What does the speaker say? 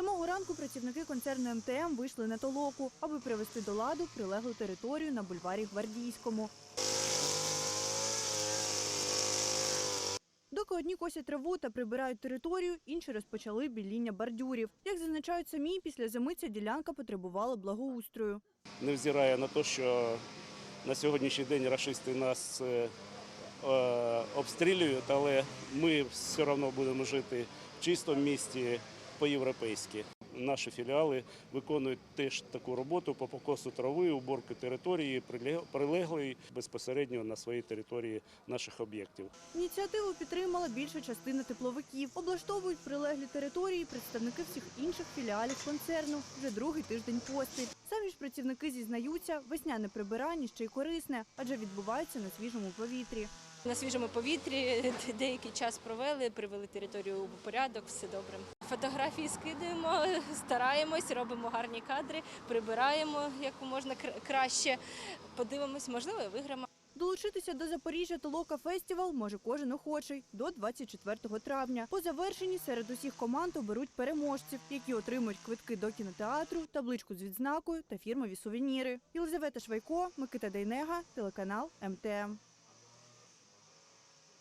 Самого ранку працівники концерну МТМ вийшли на толоку, аби привести до ладу прилеглу територію на бульварі Гвардійському. Доки одні косять траву та прибирають територію, інші розпочали біління бордюрів. Як зазначають самі, після зими ця ділянка потребувала благоустрою. невзирає на те, що на сьогоднішній день рашисти нас е, е, обстрілюють, але ми все одно будемо жити в чистому місті по-європейськи. Наші філіали виконують теж таку роботу по покосу трави, уборки території, прилег- прилеглої безпосередньо на своїй території наших об'єктів. Ініціативу підтримала більша частина тепловиків. Облаштовують прилеглі території представники всіх інших філіалів концерну вже другий тиждень поспіль. Самі ж працівники зізнаються, весняне прибирання ще й корисне, адже відбувається на свіжому повітрі. На свіжому повітрі деякий час провели, привели територію у порядок, все добре. Фотографії скидаємо, стараємось, робимо гарні кадри, прибираємо як можна кра- краще. Подивимось, можливо, і виграємо. Долучитися до Запоріжжя Толока фестивал може кожен охочий до 24 травня. По завершенні серед усіх команд оберуть переможців, які отримують квитки до кінотеатру, табличку з відзнакою та фірмові сувеніри. Єлизавета Швайко, Микита Дейнега, телеканал МТМ.